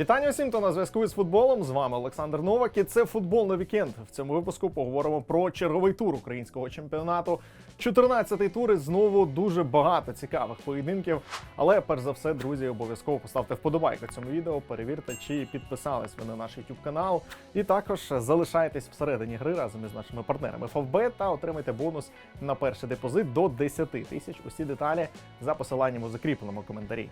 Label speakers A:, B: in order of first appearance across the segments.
A: Вітання усім, хто на зв'язку із футболом. З вами Олександр Новак. І це футбол на вікенд. В цьому випуску поговоримо про черговий тур українського чемпіонату. 14-й тур і знову дуже багато цікавих поєдинків. Але перш за все, друзі, обов'язково поставте вподобайку цьому відео. Перевірте, чи підписались ви на наш YouTube канал. І також залишайтесь всередині гри разом із нашими партнерами FFB та отримайте бонус на перший депозит до 10 тисяч. Усі деталі за посиланням у закріпленому коментарі.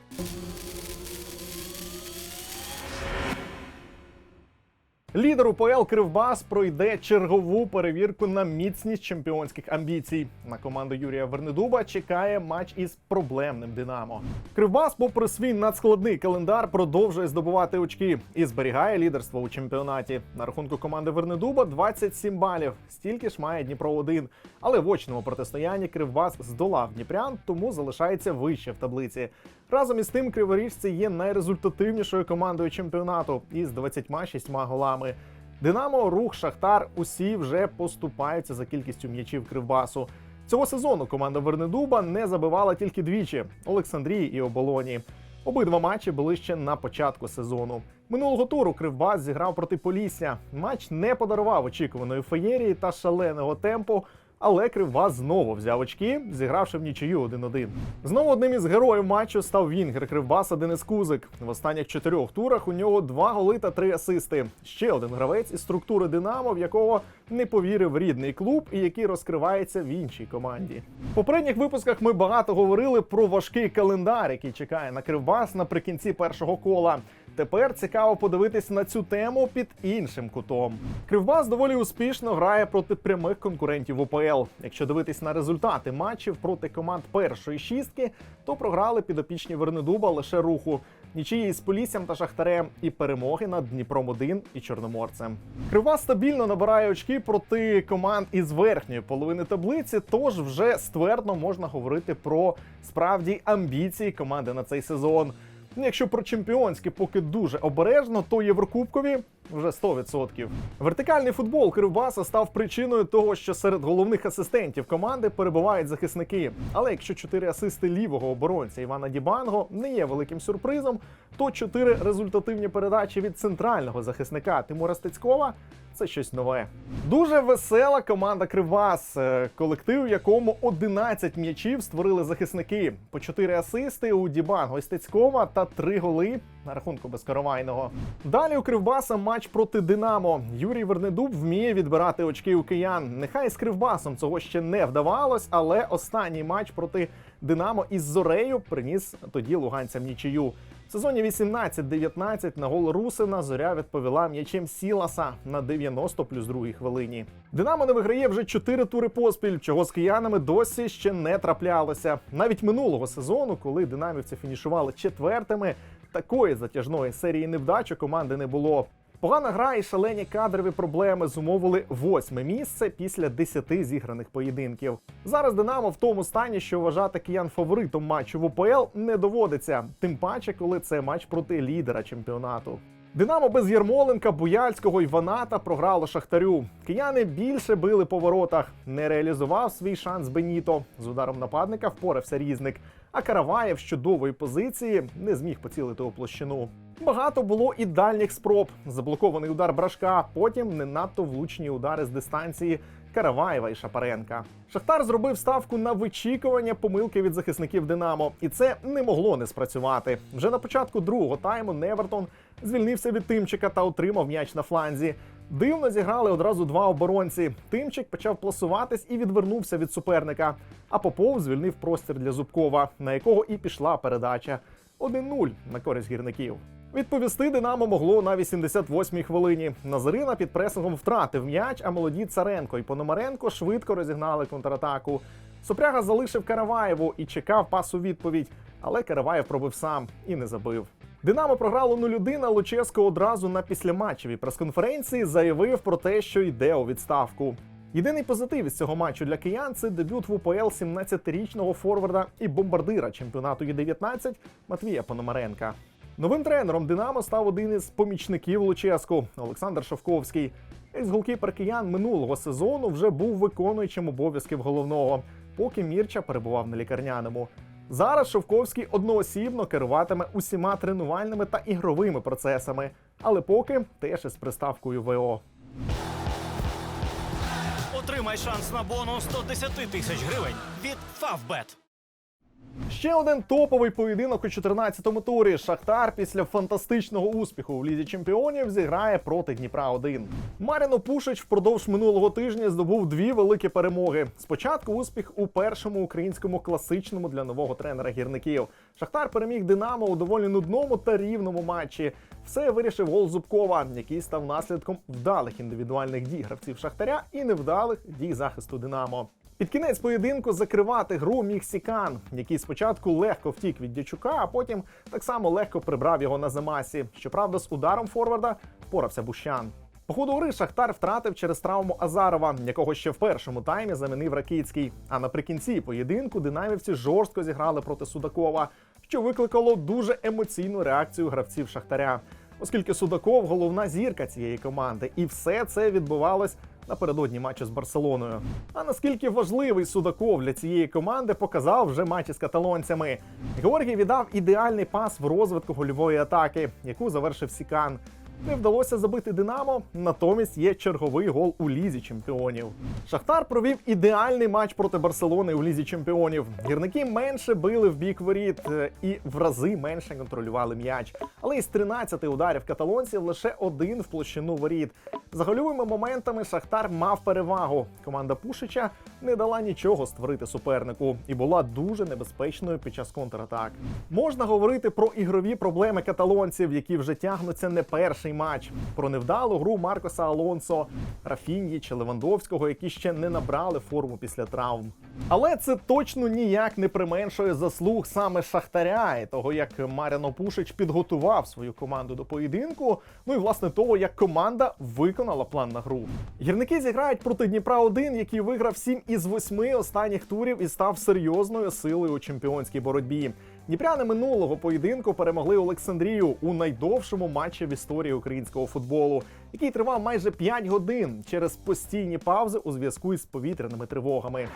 A: Лідер УПЛ Кривбас пройде чергову перевірку на міцність чемпіонських амбіцій. На команду Юрія Вернедуба чекає матч із проблемним Динамо. Кривбас, попри свій надскладний календар, продовжує здобувати очки і зберігає лідерство у чемпіонаті. На рахунку команди Вернедуба 27 балів. Стільки ж має Дніпро 1 Але в очному протистоянні Кривбас здолав Дніпрян, тому залишається вище в таблиці. Разом із тим, криворіжці є найрезультативнішою командою чемпіонату із 26 голами. Динамо, рух, Шахтар усі вже поступаються за кількістю м'ячів Кривбасу. Цього сезону команда Вернедуба не забивала тільки двічі Олександрії і Оболоні. Обидва матчі були ще на початку сезону. Минулого туру Кривбас зіграв проти Полісся. Матч не подарував очікуваної феєрії та шаленого темпу. Але Кривбас знову взяв очки, зігравши в нічию 1-1. Знову одним із героїв матчу став Вінгер Кривбаса Денис Кузик. В останніх чотирьох турах у нього два голи та три асисти. Ще один гравець із структури Динамо, в якого не повірив рідний клуб і який розкривається в іншій команді. В попередніх випусках ми багато говорили про важкий календар, який чекає на Кривбас наприкінці першого кола. Тепер цікаво подивитись на цю тему під іншим кутом. Кривбас доволі успішно грає проти прямих конкурентів УПЛ. Якщо дивитись на результати матчів проти команд першої шістки, то програли підопічні Вернедуба лише руху. Нічиї з Поліссям та Шахтарем і перемоги над Дніпром 1 і Чорноморцем. Кривбас стабільно набирає очки проти команд із верхньої половини таблиці, тож вже ствердно можна говорити про справді амбіції команди на цей сезон. Ну, Якщо про чемпіонські поки дуже обережно, то Єврокубкові вже 100%. Вертикальний футбол Кривбаса став причиною того, що серед головних асистентів команди перебувають захисники. Але якщо чотири асисти лівого оборонця Івана Дібанго не є великим сюрпризом, то чотири результативні передачі від центрального захисника Тимура Стецькова це щось нове. Дуже весела команда Кривбас, е, колектив, в якому 11 м'ячів створили захисники, по 4 асисти у Дібанго і Стецькова та 3 голи на рахунку безкоровайного. Далі у Кривбаса матч проти Динамо. Юрій Вернедуб вміє відбирати очки у киян. Нехай з Кривбасом цього ще не вдавалось, але останній матч проти Динамо із Зорею приніс тоді луганцям нічию. В сезоні 18-19 на гол Русина зоря відповіла м'ячем Сіласа на 90 плюс другій хвилині. Динамо не виграє вже 4 тури поспіль, чого з киянами досі ще не траплялося. Навіть минулого сезону, коли динамівці фінішували четвертими, такої затяжної серії невдач у команди не було. Погана гра і шалені кадрові проблеми зумовили восьме місце після десяти зіграних поєдинків. Зараз Динамо в тому стані, що вважати киян фаворитом матчу в УПЛ не доводиться, тим паче, коли це матч проти лідера чемпіонату. Динамо без Єрмоленка, Буяльського і Ваната програло Шахтарю. Кияни більше били по воротах. Не реалізував свій шанс Беніто. З ударом нападника впорався різник. А Караваєв з чудової позиції не зміг поцілити у площину. Багато було і дальніх спроб. Заблокований удар брашка, потім не надто влучні удари з дистанції Караваєва і Шапаренка. Шахтар зробив ставку на вичікування помилки від захисників Динамо, і це не могло не спрацювати. Вже на початку другого тайму Невертон звільнився від Тимчика та отримав м'яч на фланзі. Дивно зіграли одразу два оборонці. Тимчик почав пласуватись і відвернувся від суперника. А Попов звільнив простір для Зубкова, на якого і пішла передача. 1-0 на користь гірників. Відповісти Динамо могло на 88-й хвилині. Назарина під пресингом втратив м'яч, а молоді Царенко і Пономаренко швидко розігнали контратаку. Супряга залишив Караваєву і чекав пасу відповідь, але Караваєв пробив сам і не забив. Динамо програло 0-1, а Луческо одразу на післяматчевій прес-конференції заявив про те, що йде у відставку. Єдиний позитив із цього матчу для киян це дебют в УПЛ 17-річного форварда і бомбардира чемпіонату Є-19 Матвія Пономаренка. Новим тренером Динамо став один із помічників Луческу Олександр Шовковський. Екс-голкіпер киян минулого сезону вже був виконуючим обов'язків головного, поки Мірча перебував на лікарняному. Зараз Шовковський одноосібно керуватиме усіма тренувальними та ігровими процесами, але поки теж із приставкою ВО.
B: Отримай шанс на бонус 110 тисяч гривень від Favbet.
A: Ще один топовий поєдинок у 14-му турі. Шахтар після фантастичного успіху в лізі чемпіонів зіграє проти Дніпра 1 Маріно Пушич впродовж минулого тижня здобув дві великі перемоги. Спочатку успіх у першому українському класичному для нового тренера гірників. Шахтар переміг Динамо у доволі нудному та рівному матчі. Все вирішив гол Зубкова, який став наслідком вдалих індивідуальних дій гравців Шахтаря і невдалих дій захисту Динамо. Під кінець поєдинку закривати гру міг Сікан, який спочатку легко втік від Дячука, а потім так само легко прибрав його на замасі. Щоправда, з ударом форварда впорався Бущан. По ходу гри Шахтар втратив через травму Азарова, якого ще в першому таймі замінив Ракицький. А наприкінці поєдинку динамівці жорстко зіграли проти Судакова, що викликало дуже емоційну реакцію гравців Шахтаря, оскільки Судаков головна зірка цієї команди, і все це відбувалось напередодні матчу з Барселоною. А наскільки важливий Судаков для цієї команди показав вже матчі з каталонцями. Георгій віддав ідеальний пас в розвитку гольової атаки, яку завершив Сікан. Не вдалося забити Динамо, натомість є черговий гол у лізі чемпіонів. Шахтар провів ідеальний матч проти Барселони у лізі чемпіонів. Гірники менше били в бік воріт е, і в рази менше контролювали м'яч. Але із 13 ударів каталонців лише один в площину воріт. За гольовими моментами Шахтар мав перевагу. Команда Пушича не дала нічого створити супернику і була дуже небезпечною під час контратак. Можна говорити про ігрові проблеми каталонців, які вже тягнуться не перший матч. Про невдалу гру Маркоса Алонсо, Рафіньї чи Левандовського, які ще не набрали форму після травм. Але це точно ніяк не применшує заслуг саме Шахтаря і того, як Маряно Пушич підготував свою команду до поєдинку. Ну і власне того, як команда виконала план на гру. Гірники зіграють проти Дніпра 1 який виграв 7 із 8 останніх турів і став серйозною силою у чемпіонській боротьбі. Дніпряни минулого поєдинку перемогли Олександрію у найдовшому матчі в історії українського футболу, який тривав майже 5 годин через постійні паузи у зв'язку із повітряними тривогами.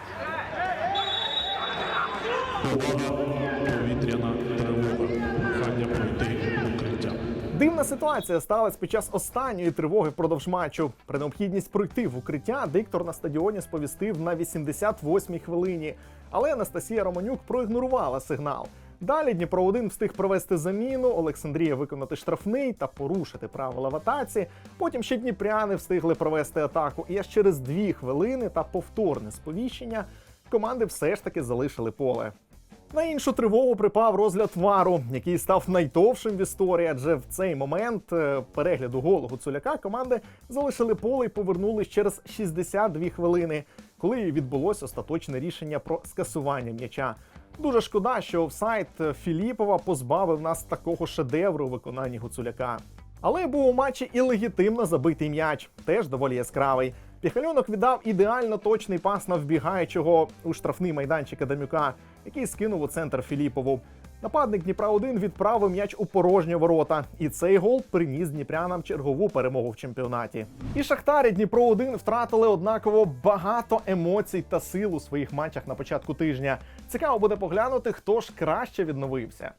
C: повітряна тривога. Прохання пройти укриття.
A: Дивна ситуація сталася під час останньої тривоги впродовж матчу. Про необхідність пройти в укриття диктор на стадіоні сповістив на 88-й хвилині, але Анастасія Романюк проігнорувала сигнал. Далі Дніпро 1 встиг провести заміну, Олександрія виконати штрафний та порушити правила в атаці. Потім ще дніпряни встигли провести атаку. І аж через дві хвилини та повторне сповіщення команди все ж таки залишили поле. На іншу тривогу припав розгляд вару, який став найдовшим в історії, адже в цей момент е, перегляду голу Гуцуляка команди залишили поле і повернулись через 62 хвилини, коли відбулось остаточне рішення про скасування м'яча. Дуже шкода, що офсайд Філіпова позбавив нас такого шедевру у виконанні Гуцуляка. Але був у матчі і легітимно забитий м'яч, теж доволі яскравий. Піхальонок віддав ідеально точний пас на вбігаючого у штрафний майданчик Адамюка, який скинув у центр Філіпову. Нападник Дніпра 1 відправив м'яч у порожні ворота, і цей гол приніс дніпрянам чергову перемогу в чемпіонаті. І Шахтарі Дніпро 1 втратили однаково багато емоцій та сил у своїх матчах на початку тижня. Цікаво буде поглянути, хто ж краще відновився.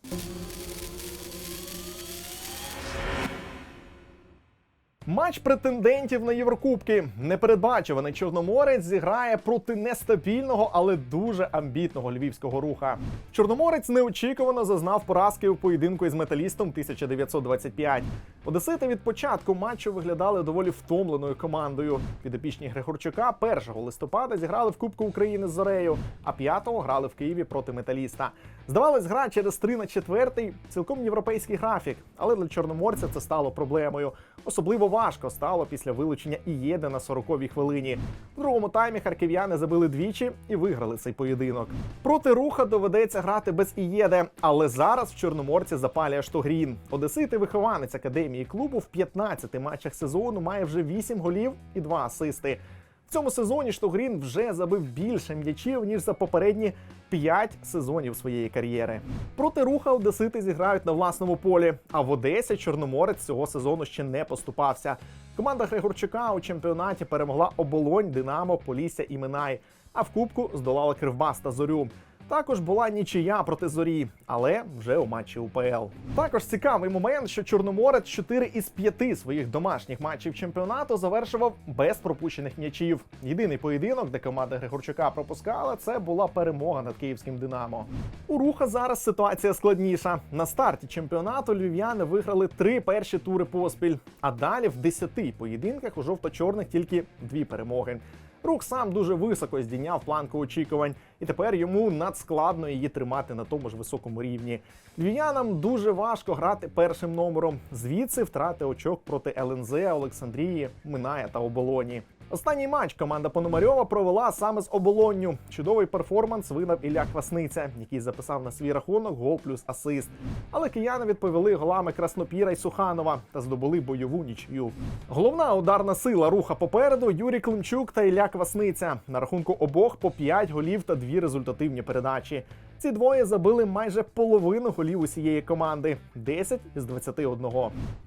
A: Матч претендентів на Єврокубки. Непередбачуваний Чорноморець зіграє проти нестабільного, але дуже амбітного львівського руха. Чорноморець неочікувано зазнав поразки у поєдинку із металістом 1925. Одесити від початку матчу виглядали доволі втомленою командою. Підопічні Григорчука 1 листопада зіграли в Кубку України з Зорею, а 5-го грали в Києві проти металіста. Здавалось, гра через 3 на 4 цілком європейський графік, але для чорноморця це стало проблемою. Особливо важко стало після вилучення Ієди на 40-й хвилині. В другому таймі харків'яни забили двічі і виграли цей поєдинок. Проти руха доведеться грати без Ієде, але зараз в чорноморці запалює Штогрін. Одесити вихованець академії клубу в 15 матчах сезону має вже 8 голів і 2 асисти. Цьому сезоні Штогрін вже забив більше м'ячів ніж за попередні 5 сезонів своєї кар'єри. Проти руха Одесити зіграють на власному полі. А в Одесі Чорноморець цього сезону ще не поступався. Команда Григорчука у чемпіонаті перемогла оболонь, Динамо, Полісся і Минай. А в Кубку здолала Кривбас та Зорю. Також була нічия проти зорі, але вже у матчі УПЛ. Також цікавий момент, що Чорноморець 4 із 5 своїх домашніх матчів чемпіонату завершував без пропущених м'ячів. Єдиний поєдинок, де команда Григорчука пропускала, це була перемога над київським Динамо. У руха зараз ситуація складніша. На старті чемпіонату львів'яни виграли три перші тури поспіль, а далі в 10 поєдинках у жовто-чорних тільки дві перемоги. Рух сам дуже високо здійняв планку очікувань, і тепер йому надскладно її тримати на тому ж високому рівні. Львів'янам дуже важко грати першим номером. Звідси втрати очок проти ЛНЗ, Олександрії, Миная та Оболоні. Останній матч команда Пономарьова провела саме з оболонню. Чудовий перформанс видав Ілля Квасниця, який записав на свій рахунок гол плюс асист. Але кияни відповіли голами Краснопіра й Суханова та здобули бойову нічию. Головна ударна сила руха попереду Юрій Климчук та Ілля Квасниця. На рахунку обох по 5 голів та дві результативні передачі. Ці двоє забили майже половину голів усієї команди 10 із 21.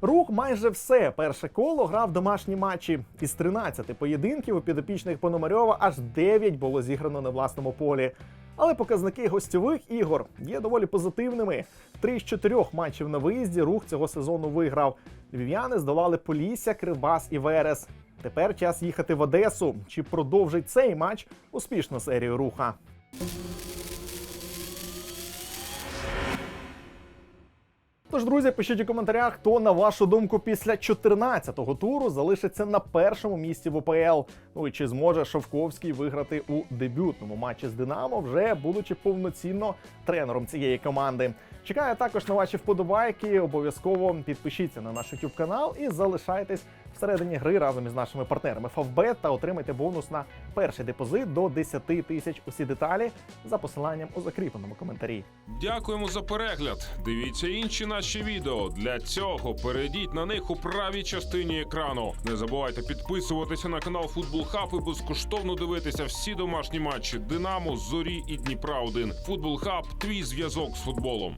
A: Рух майже все перше коло грав домашні матчі. Із 13 поєдинків у підопічних Пономарьова аж 9 було зіграно на власному полі. Але показники гостьових ігор є доволі позитивними. Три з чотирьох матчів на виїзді рух цього сезону виграв. Львів'яни здолали Полісся, Кривбас і Верес. Тепер час їхати в Одесу. Чи продовжить цей матч успішну серію руха? Тож, друзі, пишіть у коментарях, хто на вашу думку після 14-го туру залишиться на першому місці в ОПЛ. Ну і чи зможе Шовковський виграти у дебютному матчі з Динамо, вже будучи повноцінно тренером цієї команди. Чекаю також на ваші вподобайки. Обов'язково підпишіться на наш YouTube канал і залишайтесь всередині гри разом із нашими партнерами Favbet та отримайте бонус на перший депозит до 10 тисяч. Усі деталі за посиланням у закріпленому коментарі.
D: Дякуємо за перегляд. Дивіться інші наші відео. Для цього перейдіть на них у правій частині екрану. Не забувайте підписуватися на канал Футбол Хаб і безкоштовно дивитися всі домашні матчі Динамо, Зорі і Дніпра 1 Футбол Хаб твій зв'язок з футболом.